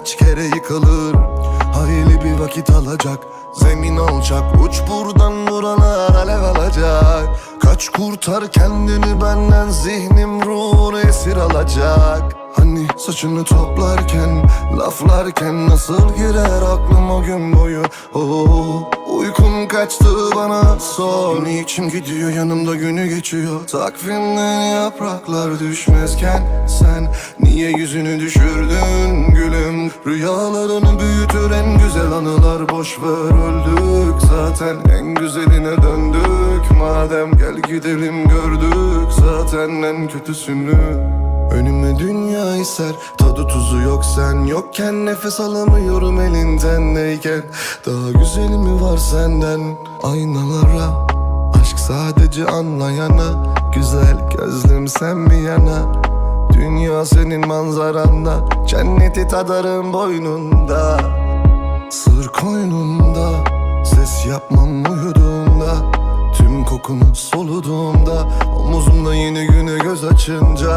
kaç kere yıkılır Hayli bir vakit alacak. Zemin alacak Uç buradan buralar alev alacak. Kaç kurtar kendini benden Zihnim ruhunu esir alacak. Hani saçını toplarken Laflarken nasıl girer aklım o gün boyu? Oh, Uykum kaçtı bana sor Niçin gidiyor yanımda günü geçiyor. Takvimden yapraklar düşmezken Sen niye yüzünü düşürdün gülüm Rüyalarını büyütür en güzel anılar Boş ver öldük. Zaten en güzeline döndük. Madem gel gidelim gördük. Zaten en kötüsünü. Önüme dünya iser Tadı tuzu yok. Sen yokken Nefes alamıyorum elinden. Neyken? Daha güzeli mi var senden? Aynalara Aşk sadece anlayana. Güzel gözlüm sen mi yana Dünya senin manzaranda. Cenneti tadarım boynunda. Sır koynumda Ses yapmam uyuduğumda Tüm kokunu soluduğumda Omuzumda yeni güne göz açınca.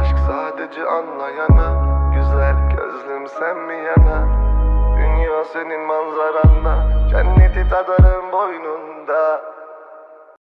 Aşk sadece anlayana. Güzel gözlüm sen mi yana? Dünya senin manzaranda. Cenneti tadarım boynunda